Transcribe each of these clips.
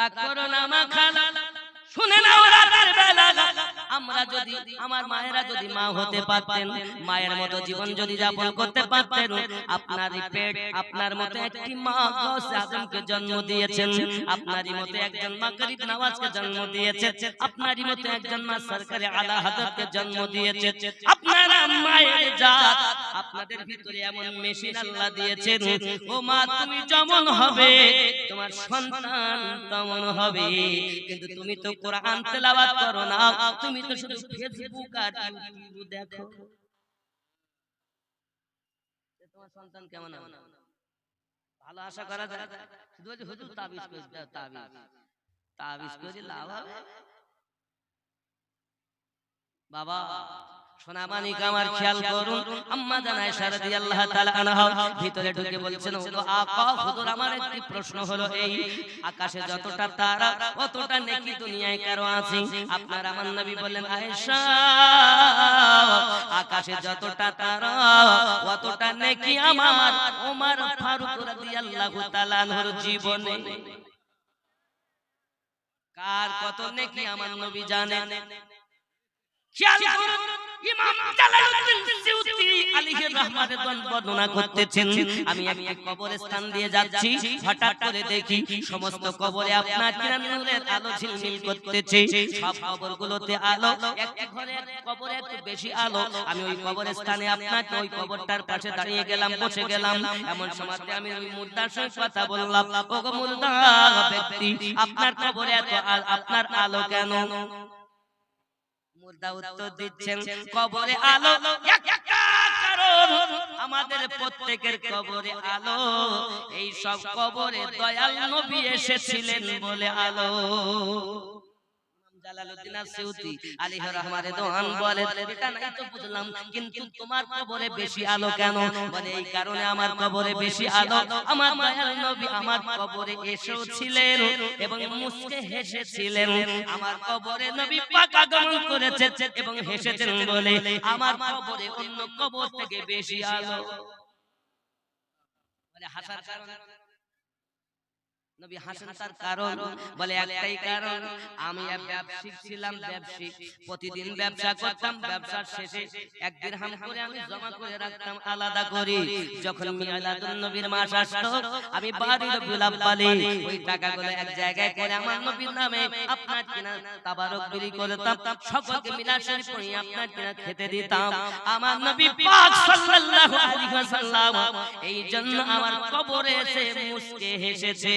রাগ করো না মা খালা শুনে নাও রাতের বেলা। আমরা যদি আমার মায়েরা যদি মা হতে পারতেন মায়ের মতো জীবন যদি যাপন করতে পারতেন আপনার পেট আপনার মতো একটি মা গৌসে আজমকে জন্ম দিয়েছেন আপনারই মতো একজন মা গরিব নওয়াজকে জন্ম দিয়েছে আপনারই মতো একজন মা সরকারে আলা জন্ম দিয়েছে আপনারা মায়ের জাত। আপনাদের ভিতরে এমন মেশিন আল্লাহ দিয়েছেন ও মা তুমি যেমন হবে তোমার সন্তান তেমন হবে। কিন্তু তুমি তো কোরআন তেলাওয়াত করো না তুমি তো শুধু ফেসবুক আর ইউটিউব দেখো। তোমার সন্তান কেমন হবে? ভালো আশা করা যায়? শুধু হুজুর তাবিজ করে তাবিজ। তাবিজ করে লাভ হবে? বাবা সোনামানিক আমার খেয়াল করুন। আম্মা জানায় সারদি আল্লাহ তাআলা আনহা ভিতরে ঢুকে বলছেন ও আকা হুজুর আমার একটি প্রশ্ন হলো এই আকাশে যতটা তারা অতটা নেকি দুনিয়ায় কারও আছে? আপনার আমার নবী বললেন আয়েশা আকাশে যতটা তারা অতটা নেকি আমার ওমর ফারুক রাদিয়াল্লাহু তাআলা আনহুর জীবনে। কার কত নেকি আমার নবী জানেন বেশি আলো। আমি ওই কবরস্থানে কবরটার পাশে দাঁড়িয়ে গেলাম, বসে গেলাম। এমন সময়তে আমি ওই মুর্দার সঙ্গে কথা বললাম আপনার কবরে আপনার আলো কেন? মুর্দা উত্তর দিচ্ছেন কবরে আলো। একটা কারণ আমাদের প্রত্যেকের কবরে আলো। এই সব কবরে দয়াল নবী এসেছিলেন বলে আলো। জালালউদ্দিন আসিউতি আলাইহি রহমাতে দোহান বলে এটা নাই তো বুঝলাম কিন্তু তোমার কবরে বেশি আলো কেন? বলে এই কারণে আমার কবরে বেশি আলো আমার দয়াল নবী আমার কবরে এসেও ছিলেন এবং মুসকে হেসেছিলেন আমার কবরে নবী পাক আগমন করেছেন এবং হেসেছেন বলে আমার কবরে অন্য কবর থেকে বেশি আলো। বলে হাসার কারণ নবী হাসেন তার কারণ বলে একটাই কারণ আমি ব্যবসায়িক ছিলাম ব্যবসায়িক প্রতিদিন ব্যবসা করতাম ব্যবসার শেষে এক দিরহাম করে আমি জমা করে রাখতাম আলাদা করে যখন মিলাদুন নবীর মাস আসতো আমি বাড়ির বিলাপ পালি ওই টাকাগুলো এক জায়গায় করে আমার নবীর নামে আপনার কিনা তাবারক বিলি করতাম সকলকে মিলাদ শরীফ পড়ি আপনার কিনা খেতে দিতাম। আমার নবী পাক সাল্লাল্লাহু আলাইহি ওয়াসাল্লাম এই জন্য আমার কবরে এসে মুসকে হেসেছে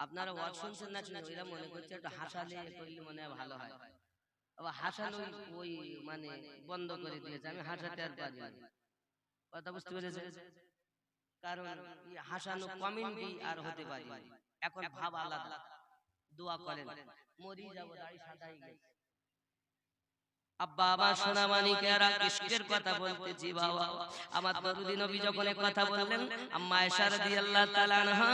আপনারা ওয়াজ শুনছেন না শুনে এটা মনে করছে একটু হাসালে করলে মনে হয় ভালো হয়। আবার হাসানো ওই মানে বন্ধ করে দিয়েছে। আমি হাসাতে আর পারি না। কথা বুঝতে পেরেছে কারণ এই হাসানো কমেন্টই আর হতে পারি না। এখন ভাব আলাদা। দোয়া করেন। মরি যাব দাড়ি সাদাই গেছে। আব্বা সোনা মানিকেরা ইশকের কথা বলতেছি বাবা? আমার দরুদি নবী যখন কথা বললেন আম্মা আয়েশা রাদিয়াল্লাহু তাআলা আনহা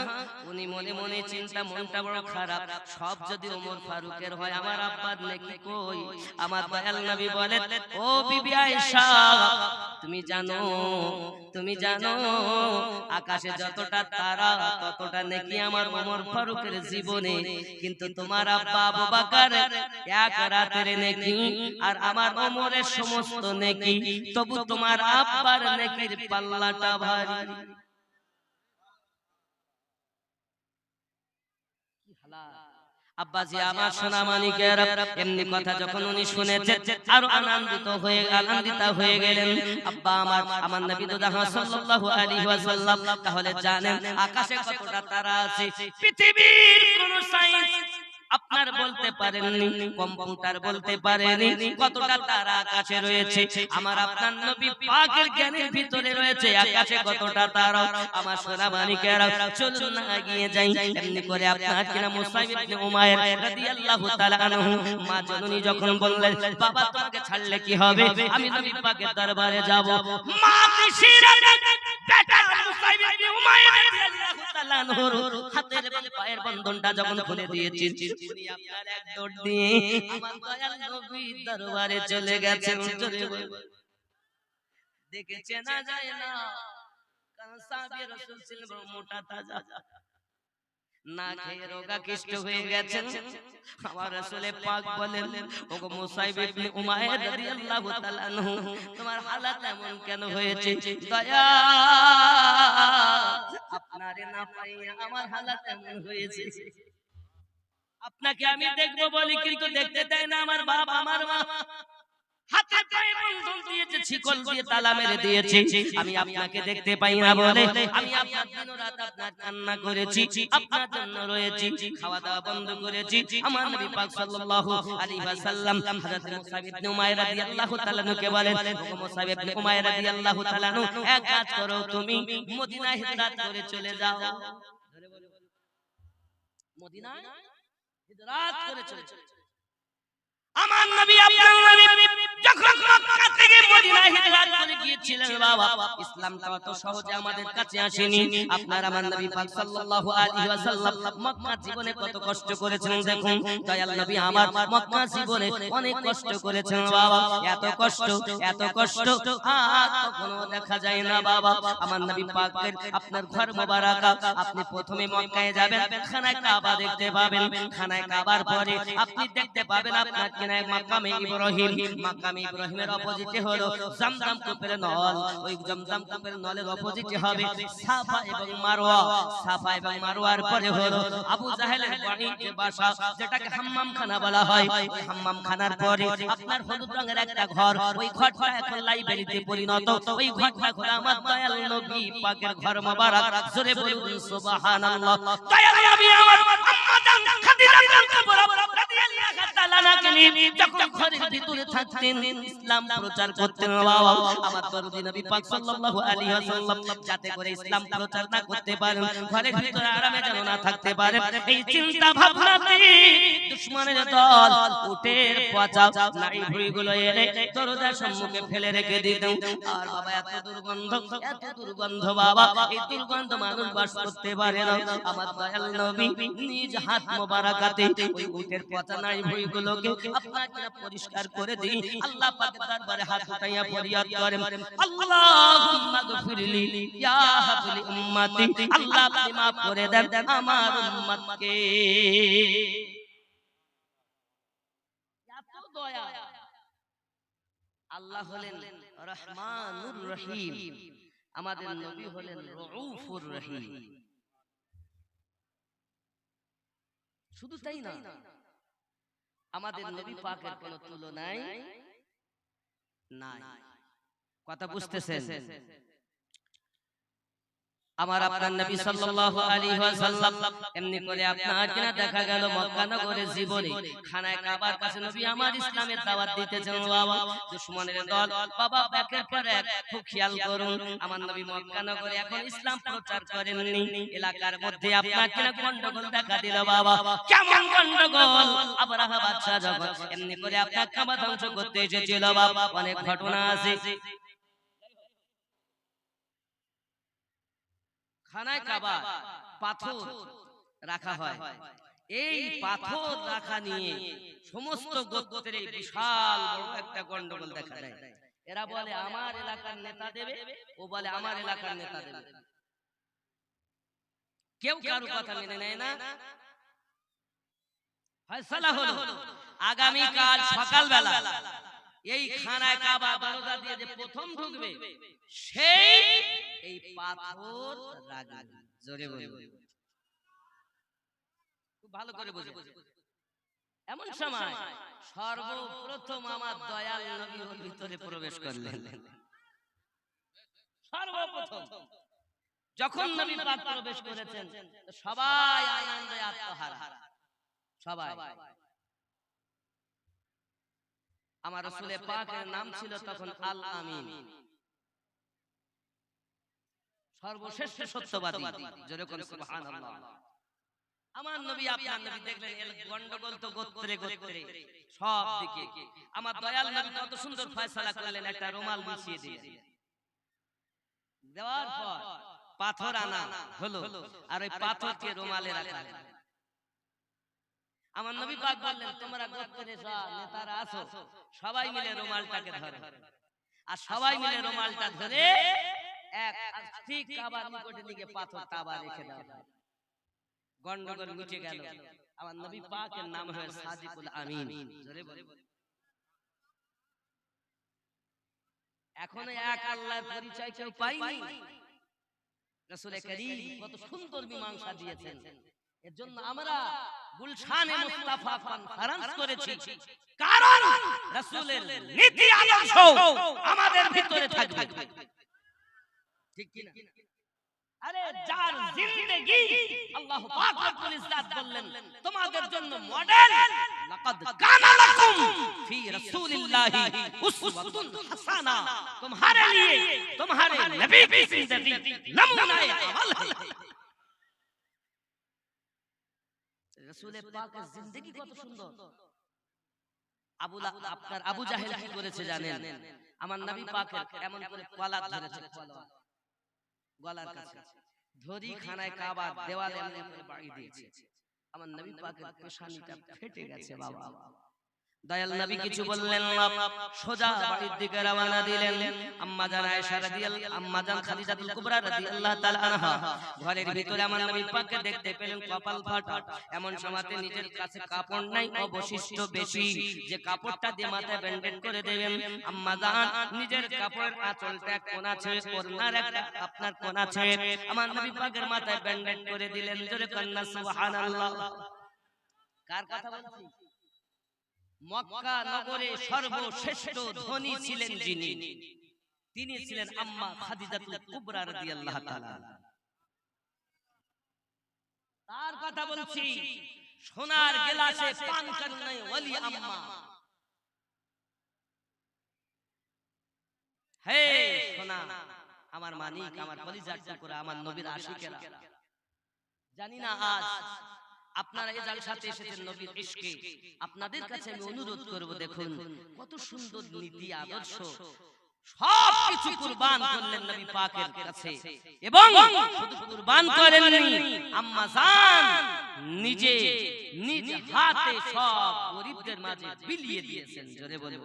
উনি মনে মনে চিন্তা মনটা বড় খারাপ। সব যদি ওমর ফারুকের হয় আমার আব্বার নেকি কই? আমার দয়াল নবী বলেন ও বিবি আয়েশা তুমি জানো তুমি জানো আকাশে যতটা তারা ততটা নেকি আমার ওমর ফারুকের জীবনে। কিন্তু তোমার আব্বা আবু বকর এক রাতের নেকি আর আমার ওমরের সমস্ত নেকি তবু তোমার আব্বার নেকির পাল্লাটা ভারী। আব্বাজি আমার সোনা মানিকের এমনি কথা যখন উনি শুনেছেন আরও আনন্দিত হয়ে আনন্দিত হয়ে গেলেন। আব্বা আমার আমার নবী দুদা সাল্লাল্লাহু আলাইহি ওয়াসাল্লাম তাহলে জানেন আকাশে কতটা তারা আছে। পৃথিবীর কোন সাইন্স আপনার বলতে পারেননি কম্পিউটার বলতে পারেনি কতটা তারা আকাশে রয়েছে আমার আপনার নবী পাকের জ্ঞানের ভিতরে রয়েছে আকাশে কতটা তারা আমার সোনা মানিকেরা চলুন না এগিয়ে যাই। এমনি করে আপনার কিনা মুসাইব ইবনে উমাইর রাদিয়াল্লাহু তাআলা আনহু মা জননী যখন বললেন বাবা তোমাকে ছাড়লে কি হবে? আমি নবী পাকের দরবারে যাব। মা পিসিরা বেটা মুসাইব ইবনে উমাইর রাদিয়াল্লাহু তাআলা আনহুর হাতের এবং পায়ের বন্ধনটা যখন খুলে দিয়েছেন উনি আপনার এক দৌড় দিয়ে আমার দয়াল নবীর দরবারে চলে গেছেন জোরে দেখে চেনা যায় না? কারণ সাহাবী রাসূল ছিলেন মোটা তাজা। না খেয়ে রোগাকৃষ্ট হয়ে গেছেন। আমার রাসূলে পাক বলেন ওগো মুসাইব ইবনে উমাইর রাদিয়াল্লাহু তাআলা আনহু তোমার হালাত এমন কেন হয়েছে? দয়া। আপনারে না পাইয়া আমার হালাত এমন হয়েছে। আপনাকে আমি দেখব বলি, কিন্তু দেখতে দেয় না আমার বাপ, আমার মা। আমি আপনাকে দেখতে পাই না বলে আমি আপনার কান্না করেছি, আপনার জন্য রয়েছি খাওয়া দাওয়া বন্ধ করেছি। আমার নবী পাক সাল্লাল্লাহু এক কাজ করো তুমি, মদিনায় করে চলে যাও। মদিনায়? হিজরত করে চলে যাও আমার নবী নবী যখন মক্কা থেকে হিজরত করে গিয়েছিলেন, বাবা অত সহজে আমাদের কাছে আসেনি। আপনার আমার নবী পাক সাল্লাল্লাহু আলাইহি ওয়াসাল্লাম মক্কা জীবনে কত কষ্ট করেছেন দেখুন। নবী আমার মক্কা জীবনে অনেক কষ্ট করেছেন বাবা। এত কষ্ট এত কষ্ট, আর কখনো দেখা যায় না, বাবা। আমার নবী পাকের আপনার ঘর আপনি প্রথমে মক্কায় যাবেন, খানায় কাবা দেখতে পাবেন। খানায় কাবার পরে আপনি দেখতে পাবেন আপনার ওই জামজাম কূপের নলের অপোজিটে হবে ওই হাম্মাম খানার পরে আপনার হলুদ রঙের একটা ঘর, ওই ঘরটা এখন লাইব্রেরিতে পরিণত। ওই ঘরটা পাকের ঘর মোবারক। জোরে বলুন সুবহানাল্লাহ। রাদিয়াল্লাহু নিয়ে যখন ঘরের ভিতরে থাকতেন ইসলাম প্রচার করতেন। বাবা আমার দরদি নবী পাক সাল্লাল্লাহু আলাইহি ওয়াসাল্লাম যাতে করে ইসলাম প্রচার না করতে পারেন। ঘরের ভিতরে আরামে যেন না থাকতে পারেন। এই চিন্তা ভাবনাতে দুশমনের দল উটের পচা নাড়ি ভুঁড়িগুলো এনে দরজার সম্মুখে ফেলে রেখে দিতেন। আর বাবা এত দুর্গন্ধ এত দুর্গন্ধ বাবা এই দুর্গন্ধ মানুষ বাস করতে পারে না। আমার দয়াল নবী নিজ হাত মোবারকাতে ওই উটের পচা নাড়ি ভুঁড়িগুলোকে আপনাকে পরিষ্কার করে দিই। আল্লাহ পাকের দরবারে হাত উঠাইয়া ফরিয়াদ করেন। আল্লাহুম্মা গফিরলি ইয়া হাবলি উম্মতি। আল্লাহ আপনি মাফ করে দেন আমার উম্মতকে। এত দয়া। আল্লাহ হলেন রহমানুর রহিম। আমাদের নবী হলেন রউফুর রহিম। শুধু তাই না আমাদের নবী পাকের কোন তুলনায় নাই। কথা বুঝতেছেন। আমার আপনার নবী সাল্লাল্লাহু আলাইহি ওয়াসাল্লাম এমনি করে আপনার কিনা দেখা গেল মক্কা নগরে জীবনে। খানায় কাবার কাছে নবী আমার ইসলামের দাওয়াত দিতেছেন বাবা দুশমনের দল বাবা একের পর এক খুব খেয়াল করুন আমার নবী মক্কা নগরে এখন ইসলাম প্রচার করেননি। এলাকার মধ্যে আপনার কিনা গন্ডগোল দেখা দিল বাবা। কেমন গন্ডগোল? আবরাহা বাদশা যখন এমনি করে আপনার কাবা ধ্বংস করতে এসেছিল বাবা। অনেক ঘটনা আছে। খানায় কাবা পাথর রাখা হয়। এই পাথর রাখা নিয়ে সমস্ত গোত্রের এই বিশাল বড় একটা গন্ডগোল দেখা দেয়। এরা বলে আমার এলাকার নেতা দেবে? ও বলে আমার এলাকার নেতা দেবে। কেউ কারও কথা মেনে নেয় না। ফয়সালা হলো। আগামী কাল সকালবেলা এই খানায় কাবা দরজা দিয়ে যে প্রথম ঢুকবে সেই এই পাথর রাখবে জোরে বলবে খুব ভালো করে বুঝে এমন সময় সর্বপ্রথম আমার দয়াল নবী ওর ভিতরে প্রবেশ করলেন। সর্বপ্রথম যখন নবী পাক প্রবেশ করেছেন সবাই আনন্দে আত্মহারা। সবাই। আমার রসুলের পাকের নাম ছিল তখন আল আমিন। সর্বশ্রেষ্ঠ সত্যবাদী। যেরকম সুবহানাল্লাহ। আমার নবী আপনার নবী দেখলেন এর গন্ডগোল তো গোত্রে গোত্রে। সব দিকে। আমার দয়াল নবী কত সুন্দর ফয়সালা করলেন একটা রুমাল বিছিয়ে দিয়ে দেওয়ার পর পাথর আনা হলো আর ওই পাথরকে রুমালে রাখা। আমার নবী পাক বললেন তোমরা গোত্রে নেতারা আছো সবাই মিলে রুমালটাকে ধরো আর সবাই মিলে রুমালটা ধরে এক ঠিক কাবার নিকটে দিকে পাথরটা আবার রেখে দাও গন্ডগোল মিটে গেল। আমার নবী পাকের নাম হয়ে সাদিকুল আমিন। জোরে বলে। এখনও এক আল্লাহর পরিচয় কেউ পাইনি রাসূলে করিম কত সুন্দর মীমাংসা দিয়েছেন। এর জন্য আমরা গুলশানে মুস্তাফা কনফারেন্স করেছি কারণ রাসূলের নীতি আদর্শ আমাদের ভিতরে থাকবে ঠিক কি না আরে যার জিন্দেগি আল্লাহ পাক রব্বুল ইজ্জত বললেন তোমাদের জন্য মডেল লাকাদ কানা লাকুম ফি রাসূলিল্লাহি উসওয়াতুন হাসানা तुम्हारे लिए तुम्हारे नबी की जिंदगी नमूना अमल है রাসূলের পাকের জিন্দগি কত সুন্দর। আবু আপনার আবু জাহেল কি করেছে জানেন? আমার নবী পাকের এমন করে কলা ধরেছে গলার কাছে। ধরি খানায় কাবা দেওয়ালে এমন করে বাড়ি দিয়েছে। আমার নবী পাকের পেশানিটা ফেটে গেছে বাবা। দয়াল নবী কিছু বললেন না সোজা বাড়ির দিকে রওনা দিলেন। আম্মা জান আয়েশা রাদিয়াল্লাহু আম্মা জান খাদিজাতুল কুবরা রাদিয়াল্লাহু তাআলা আনহা। ঘরের ভিতরে আমার নবী পাককে দেখতে পেলেন কপাল ফাটা। এমন সময়তে নিজের কাছে কাপড় নাই অবশিষ্ট বেশি। যে কাপড়টা দিয়ে মাথায় ব্যান্ডেজ করে দেবেন। আম্মা জান নিজের কাপড়ের আঁচলটা এক কোণা ছেড়ে ওড়নার একটা আপনার কোণা ছেড়ে আমার নবী পাকের মাথায় ব্যান্ডেজ করে দিলেন জোরে কন্যা সুবহানাল্লাহ কার কথা বলছি মক্কা নগরে সর্বশ্রেষ্ঠ ধনী ছিলেন যিনি। তিনি ছিলেন আম্মা খাদিজাতুল কুবরা রাদিয়াল্লাহু তাআলা। তার কথা বলছি সোনার গেলাসে পান করনে ওলি আম্মা। হে সোনা আমার মানিক আমার কলিজার টুকরা আমার নবীর আশিকেরা। জানি না আজ আপনারা এই জালসাতে এসেছেন নবীর ইশকে। আপনাদের কাছে আমি অনুরোধ করব দেখুন কত সুন্দর নীতি আদর্শ। সব কিছু কুরবান করলেন নবী পাকের কাছে। এবং শুধু কুরবান করেননি আম্মা জান নিজে নিজ হাতে সব গরিবদের মাঝে বিলিয়ে দিয়েছেন জোরে বলে